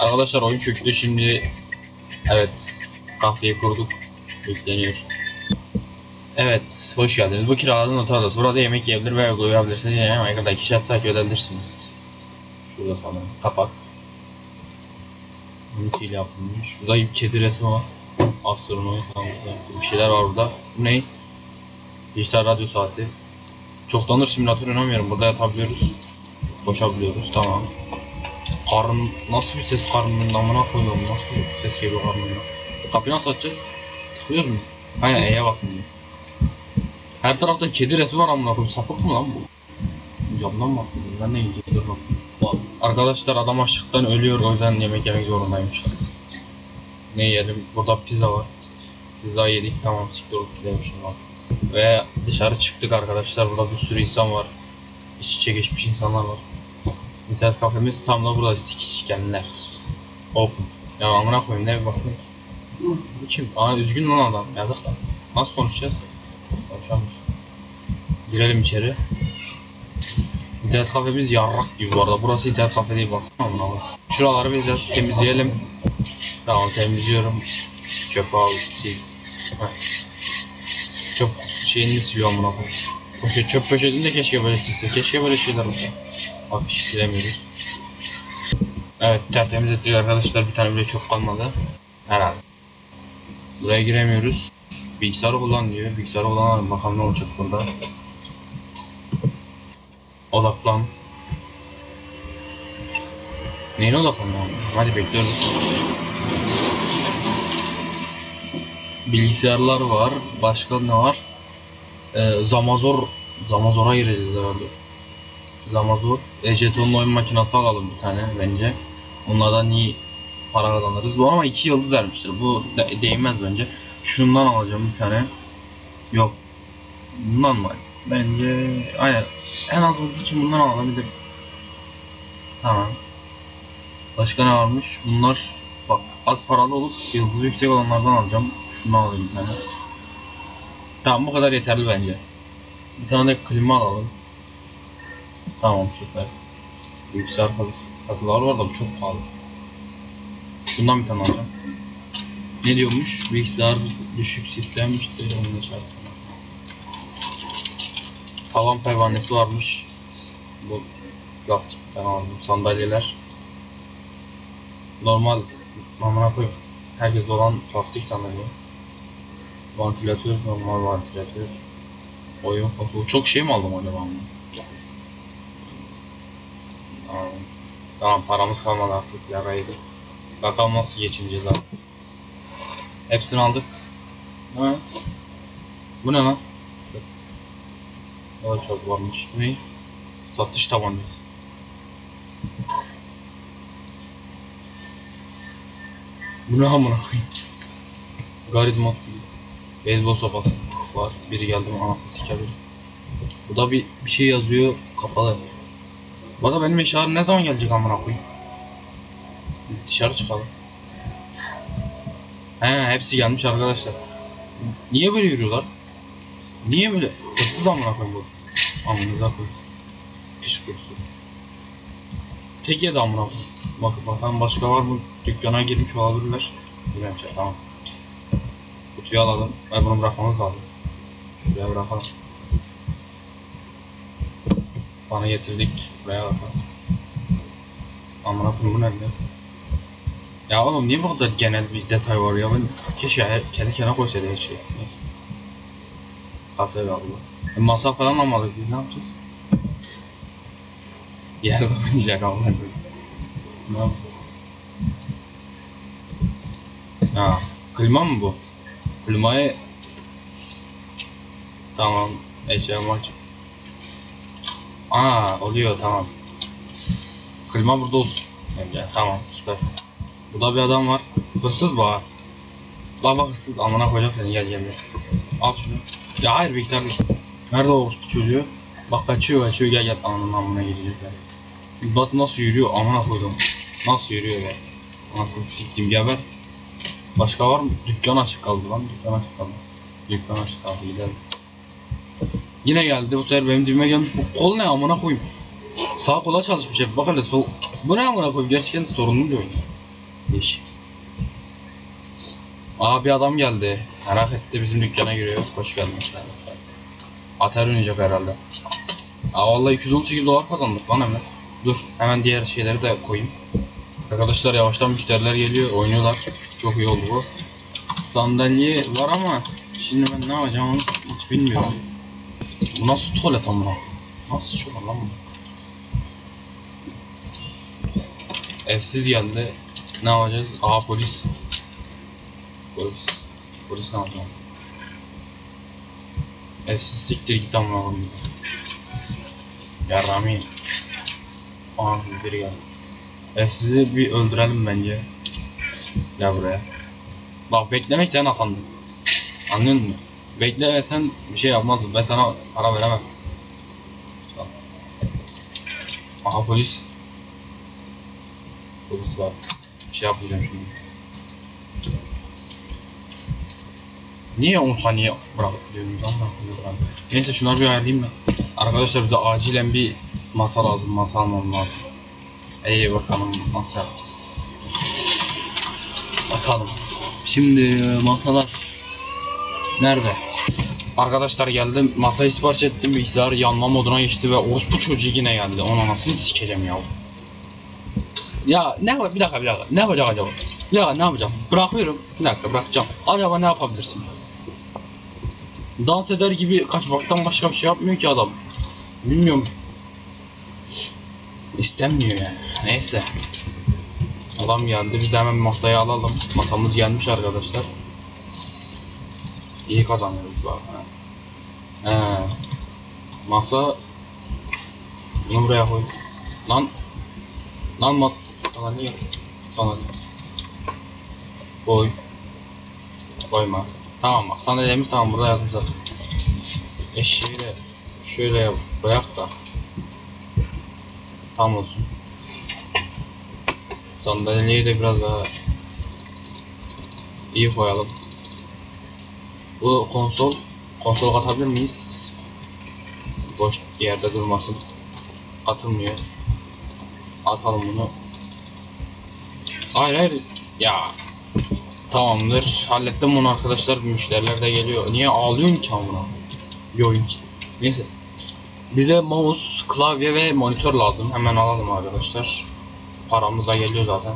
Arkadaşlar oyun çöktü şimdi. Evet. Kahveyi kurduk. Yükleniyor. Evet, hoş geldiniz. Bu kiraladığın otel odası. Burada yemek yiyebilir ve uyuyabilirsiniz. Yani Minecraft'taki chat takip edebilirsiniz. Şurada sanırım. Kapak. İle yapılmış. Burada bir kedi resmi var. Astronomi falan. Bir şeyler var burada. Bu ne? Dijital radyo saati. Çoktandır simülatör oynamıyorum. Burada yatabiliyoruz. Koşabiliyoruz. Tamam. Karın nasıl bir ses karnının amına koyuyorum nasıl bir ses geliyor karnından. Kapıyı nasıl açacağız? Tıklıyoruz mu? Aynen E'ye basın diyor. Her tarafta kedi resmi var amına koyayım. Sapık mı lan bu? Camdan mı baktın? Ben de yiyeceğim. Arkadaşlar adam açlıktan ölüyor o yüzden yemek yemek zorundaymışız. Ne yiyelim? Burada pizza var. Pizza yedik tamam siktir olup gidelim şimdi. Ve dışarı çıktık arkadaşlar. Burada bir sürü insan var. İç içe geçmiş insanlar var. İnternet kafemiz tam da burada sikişkenler. Hop. Ya amına koyayım ne bir bakayım. Kim? Aa üzgün lan adam. Yazık lan. Nasıl konuşacağız? Konuşamıyoruz. Girelim içeri. İnternet kafemiz yarrak gibi bu arada. Burası internet kafe değil baksana amına koyayım. Şuraları biraz temizleyelim. Tamam temizliyorum. Çöpe al sil. Çöp şeyini siliyorum koyayım. Poşet çöp poşetini de keşke böyle silse. Keşke böyle şeyler olsa. Hafif silemiyoruz. Evet tertemiz ettik arkadaşlar bir tane bile çok kalmadı. Herhalde. Buraya giremiyoruz. Bilgisayarı kullan diyor. Bilgisayarı kullanalım bakalım ne olacak burada. Odaklan. Neyine odaklanalım? Hadi bekliyoruz. Bilgisayarlar var. Başka ne var? Ee, Zamazor Zamazor'a gireceğiz herhalde. Zamazor. Eceton'un oyun makinesi alalım bir tane bence. Onlardan iyi para kazanırız. Bu ama iki yıldız vermiştir. Bu de- değmez bence. Şundan alacağım bir tane. Yok. Bundan mı? Bence aynen. En az bunun için bundan de. Tamam. Başka ne varmış? Bunlar bak az paralı olup yıldızı yüksek olanlardan alacağım. Şundan alayım bir tane. Tamam bu kadar yeterli bence. Bir tane de klima alalım. Tamam süper. Bilgisayar kasası. Kasalar var da bu çok pahalı. Bundan bir tane alacağım. Ne diyormuş? Bilgisayar düşük sistem işte onunla şart. Tavan pervanesi varmış. Bu plastik bir tane aldım. Sandalyeler. Normal amına koyayım. Herkes olan plastik sandalye. Vantilatör, normal vantilatör. Oyun konsolu. Çok şey mi aldım acaba ben? Tamam. Tamam paramız kalmadı artık yaraydı. Bakalım nasıl geçineceğiz artık. Hepsini aldık. Evet. Bu ne lan? O da çok varmış. Ne? Satış tabancası. Bu ne amına koyayım? Garizmat gibi. Beyzbol sopası var. Biri geldi mi anasını sikebilir. Bu da bir, bir şey yazıyor kapalı. Bu da benim eşyalarım ne zaman gelecek amına koyayım? Dışarı çıkalım. He hepsi gelmiş arkadaşlar. Niye böyle yürüyorlar? Niye böyle? Hırsız amına koyayım bu. Amınıza koyayım. Piş kurusu. Tek yedi amına koyayım. Bakın bakalım başka var mı? Dükkana girmiş olabilirler. Bilmem şey tamam. Kutuyu alalım. Ve bunu bırakmamız lazım. Şuraya bırakalım. Bana getirdik. Bakalım. Amına koyayım bu ne biraz? Ya oğlum niye bu kadar genel bir detay var ya ben keşke kendi kendine koysaydı her şey. Neyse. Kasaya kaldı. E, masa falan almadık biz ne yapacağız? Yerde oynayacak koyayım. Ne yapacağız? Ha, klima mı bu? Klimayı Tamam, eşya maç. Aa, oluyor tamam. Klima burada olsun. Bence tamam, süper. Burada bir adam var. Hırsız bu ha. La bak hırsız amına koyacağım seni gel gel. Al şunu. Ya hayır bilgisayar değil. Nerede o çocuğu? Bak kaçıyor kaçıyor gel gel ananın amına girecek ya. Bak nasıl yürüyor amına koydum. Nasıl yürüyor ya. Nasıl siktim geber. Başka var mı? Dükkan açık kaldı lan dükkan açık kaldı. Dükkan açık kaldı gidelim. Yine geldi bu sefer benim dibime gelmiş bu kol ne amına koyayım. Sağ kola çalışmış hep bak hele sol. Bu ne amına koyayım gerçekten sorunlu bir oyun. Değişik. Aa bir adam geldi. Merak etti bizim dükkana giriyor. Hoş geldin. Ater oynayacak herhalde. Aa vallahi 218 dolar kazandık lan hemen. Dur hemen diğer şeyleri de koyayım. Arkadaşlar yavaştan müşteriler geliyor, oynuyorlar. Çok iyi oldu bu. Sandalye var ama şimdi ben ne yapacağım onu hiç bilmiyorum. Bu nasıl tuvalet ama? Nasıl tuvalet lan bu? Evsiz geldi. Ne yapacağız? Aha polis. Polis. Polis ne yapacağım? Evsiz siktir git amına koyayım. Ya Rami. Aa biri geldi. Evsizi bir öldürelim bence. Gel buraya. Bak beklemek sen afandın. Anlıyor musun? Beklemesen bir şey yapmazdın. Ben sana para veremem. Aha polis. Polis var. Bir şey yapmayacağım şimdi. Niye 10 saniye gidiyorsunuz anlamadım. Neyse şunları bir ayarlayayım ben. Arkadaşlar bize acilen bir masa lazım. Masa almam lazım. İyi bakalım nasıl yapacağız. Bakalım. Şimdi e, masalar nerede? Arkadaşlar geldim masayı sipariş ettim bilgisayar yanma moduna geçti ve orospu çocuğu yine geldi ona nasıl sikeceğim ya Ya ne yap- bir dakika bir dakika ne yapacak acaba? Bir dakika ne yapacağım? Bırakıyorum bir dakika bırakacağım acaba ne yapabilirsin? Dans eder gibi kaçmaktan başka bir şey yapmıyor ki adam Bilmiyorum İstenmiyor yani. Neyse. Adam geldi. Biz de hemen masaya alalım. Masamız gelmiş arkadaşlar. İyi kazanıyoruz bak. He. He. Masa bunu buraya koy. Lan Lan mas sana niye? Sana? Koy. Koyma. Tamam bak sana demiş tamam burada yazmış zaten. Eşeği de şöyle koyak da tam olsun. Sandalyeyi de biraz daha iyi koyalım. Bu konsol, konsol katabilir miyiz? Boş yerde durmasın. Atılmıyor. Atalım bunu. Hayır hayır. Ya. Tamamdır. Hallettim bunu arkadaşlar. Müşteriler de geliyor. Niye ağlıyorsun ki amına? Bir oyun. Neyse. Bize mouse, klavye ve monitör lazım. Hemen alalım arkadaşlar. Paramız geliyor zaten.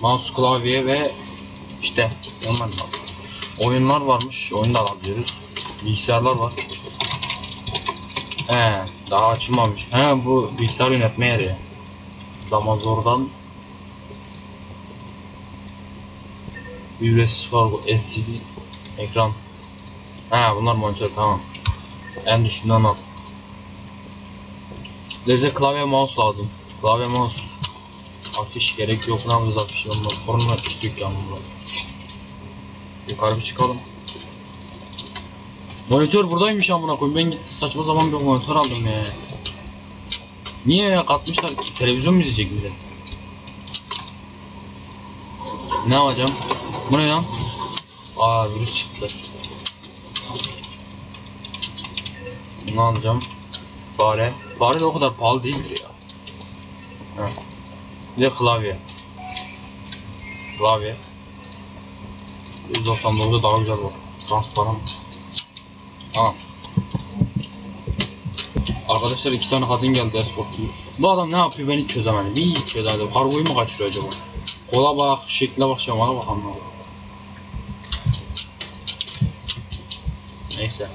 Mouse, klavye ve işte onlar lazım. Oyunlar varmış. Oyun da alabiliyoruz. Bilgisayarlar var. He, daha açılmamış. He, bu bilgisayar yönetme yeri. Damazor'dan ücretsiz var bu LCD ekran. He, bunlar monitör tamam. En düşüğünden al. Bize klavye mouse lazım. Klavye mouse. Afiş gerek yok. Ne yapacağız afiş olmaz. Korona dükkanı bu. Yukarı bir çıkalım. Monitör buradaymış amına koyayım. Ben gittim saçma zaman bir monitör aldım ya. Niye ya katmışlar ki? Televizyon mu izleyecek millet? Ne yapacağım? Bu ne lan? Aa virüs çıktı. Bunu alacağım. Fare. Fare de o kadar pahalı değildir ya. Heh. Bir de klavye. Klavye. 199'da daha güzel bak. Transparan. Tamam. Arkadaşlar iki tane kadın geldi escort gibi. Bu adam ne yapıyor ben hiç çözemedim. Bir hiç çözemedim. Kargoyu mu kaçırıyor acaba? Kola bak, şekle bak, şamana bak anlamadım. Neyse.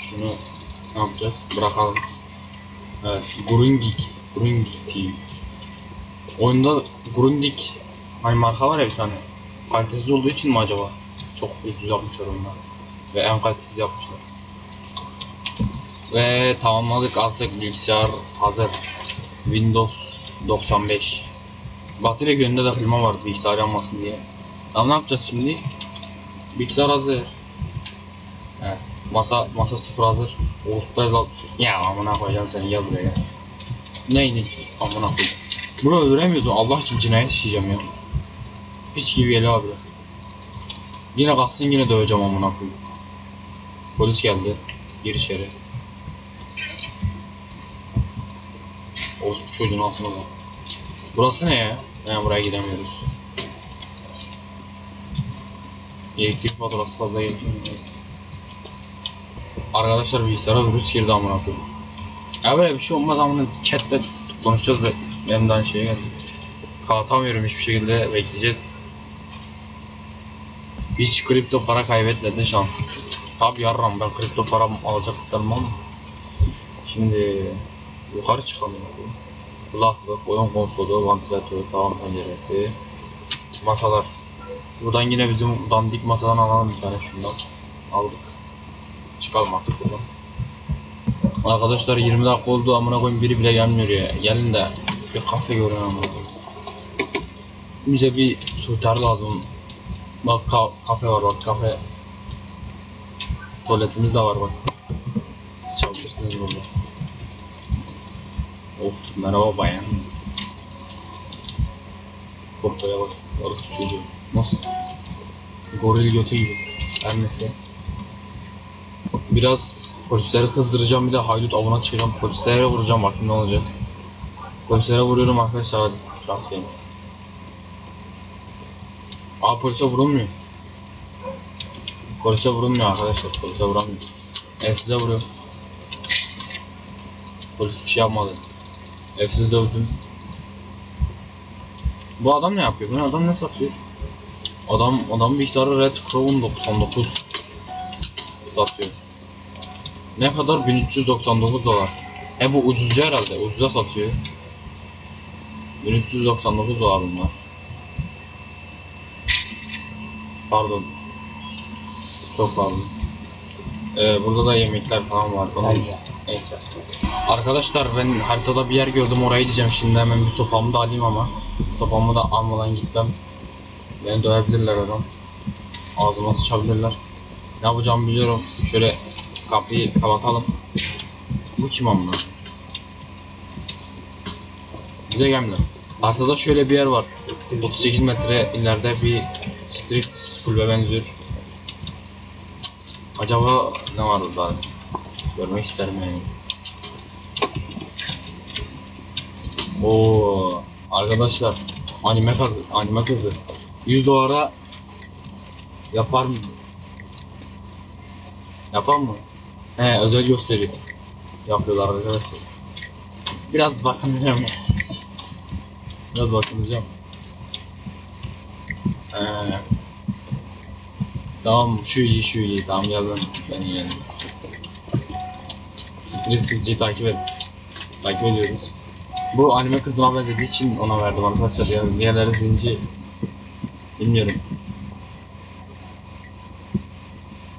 Şunu ne yapacağız? Bırakalım. Evet, Grundig. Grundig TV. Oyunda Grundig hani marka var ya bir tane. Kalitesiz olduğu için mi acaba? Çok ucuz yapmışlar onlar. Ve en kalitesiz yapmışlar. Ve tamamladık artık bilgisayar hazır. Windows 95. Bak direkt önünde de klima var bilgisayar yanmasın diye. Tamam ne yapacağız şimdi? Bilgisayar hazır. Evet. Masa masa sıfır hazır. Al. Ya amına koyacağım seni gel buraya. Neydi? Amına koyayım. Bunu öldüremiyorsun. Allah için cinayet işleyeceğim ya. Hiç gibi geliyor abi. Yine kalksın yine döveceğim amına koyayım. Polis geldi. Gir içeri. Orospu çocuğun altına bak. Burası ne ya? Yani buraya giremiyoruz. Elektrik faturası fazla geçmiyoruz. Arkadaşlar bilgisayara virüs girdi amına koyayım. Ya böyle bir şey olmaz amına chatte konuşacağız ve benim daha şeye geldi. Kalkamıyorum hiçbir şekilde bekleyeceğiz. Hiç kripto para kaybetmedin şans. Tabi yarram ben kripto param alacaklarım ama. Şimdi yukarı çıkalım. Kulaklık, oyun konsolu, vantilatör, tavan penceresi, masalar. Buradan yine bizim dandik masadan alalım bir tane şundan. Aldık. Çıkalım artık buradan. Arkadaşlar 20 dakika oldu amına koyayım biri bile gelmiyor ya. Gelin de bir kafe görün amına koyayım. Bize bir tutar lazım. Bak ka- kafe var bak kafe. Tuvaletimiz de var bak. Siz çalışırsınız burada. Of merhaba bayan. Korkaya bak. Orası çocuğu. Nasıl? Goril götü gibi. Her neyse. Biraz polisleri kızdıracağım bir de haydut avına çıkacağım. Polislere vuracağım bakayım ne olacak. Polislere vuruyorum arkadaşlar hadi. Aa polise vurulmuyor. Polise vurulmuyor arkadaşlar. Polise vuramıyor. Ben size vuruyorum. Polis bir şey yapmadı. Hepsiz dövdüm. Bu adam ne yapıyor? Bu adam ne satıyor? Adam adam bilgisayarı Red Crown 99 satıyor. Ne kadar? 1399 dolar. He bu ucuzcu herhalde. Ucuza satıyor. 1399 dolar bunlar. Pardon. Çok pardon. Ee, burada da yemekler falan var. Falan. Neyse. Arkadaşlar ben haritada bir yer gördüm oraya gideceğim şimdi hemen bir sopamı da alayım ama sopamı da almadan gitmem. Beni dövebilirler adam. Ağzıma sıçabilirler. Ne yapacağımı biliyorum. Şöyle kapıyı kapatalım. Bu kim amına? Bize gelmiyor. Haritada şöyle bir yer var. 38 metre ileride bir street kulübe benziyor. Acaba ne var orada? Görmek isterim yani. Oo arkadaşlar anime kızı, anime kızı 100 dolara yapar mı? Yapar mı? He özel gösteri yapıyorlar arkadaşlar. Biraz bakınacağım. Biraz bakınacağım. Ee, tamam şu iyi şu iyi gel ben yeğenim. Strip kızcıyı takip et. Takip ediyoruz. Bu anime kızıma benzediği için ona verdim arkadaşlar. Yani diğerleri zinci bilmiyorum.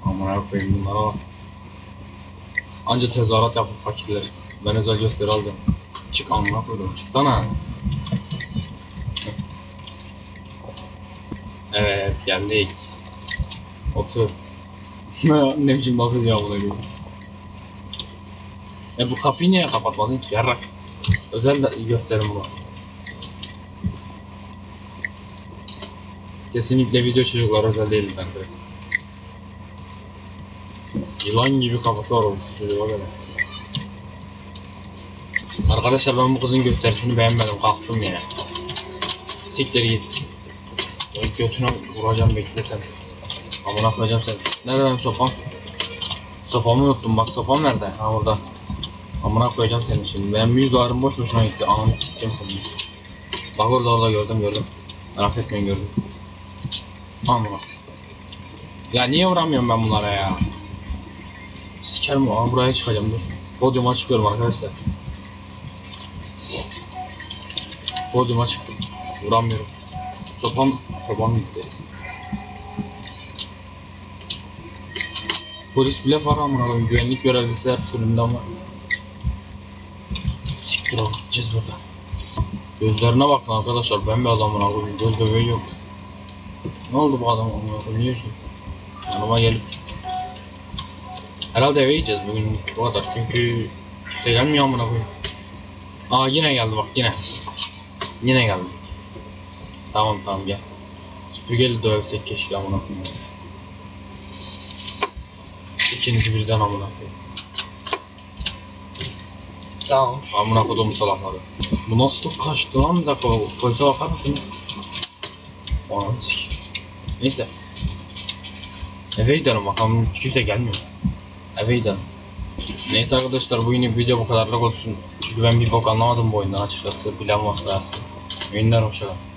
Aman koyayım bunlara bak. Anca tezahürat yapıp fakirler. Ben özel gösteri aldım. Çık amına koydum. Çıksana. Evet geldik. Otur. ne biçim basıyor amına koyayım. E bu kapıyı niye kapatmadın ki yarrak? Özel de gösterim bu. Kesinlikle video çocuklar özel değil bence. Yılan gibi kafası var olmuş çocuğa göre. Arkadaşlar ben bu kızın gösterisini beğenmedim kalktım yine. Siktir git. Ben götüne vuracağım bekle sen. Amına koyacağım sen. Nerede benim sopam? Sopamı unuttum bak sopam nerede? Ha orada. Amına koyacağım seni şimdi. Benim 100 dolarım boş boşuna gitti. Ananı sikeceğim seni. Bak orada orada gördüm gördüm. Merak etmeyin gördüm. Amına. Ya niye vuramıyorum ben bunlara ya? Sikerim o. Buraya çıkacağım dur. Podyuma çıkıyorum arkadaşlar. Podyuma çıktım. Vuramıyorum. Sopam, sopam gitti. Polis bile var amına koyayım. Güvenlik görevlisi her türünden var. Siktir ol gideceğiz burada. Gözlerine bakın arkadaşlar ben bir adamın abi göz bebeği yok. Ne oldu bu adam amına koyayım niye yüzüyor? Yanıma gelip Herhalde eve gideceğiz bugün bu kadar çünkü kimse gelmiyor amına koyayım. Aa yine geldi bak yine. Yine geldi. Tamam tamam gel. Süpürgeyle dövsek keşke amına koyayım. İkinizi birden amına koyayım. Tamam. Amına kodumun salakları. Bu nasıl kaçtı lan bir dakika polise bakar mısınız? Ananı sikeyim. Neyse. Eve gidelim bakalım kimse gelmiyor. Eve gidelim. Neyse arkadaşlar bu yine video bu kadarlık olsun. Çünkü ben bir bok anlamadım bu oyundan açıkçası. Bilen varsa yazsın. Oyunlar hoşçakalın.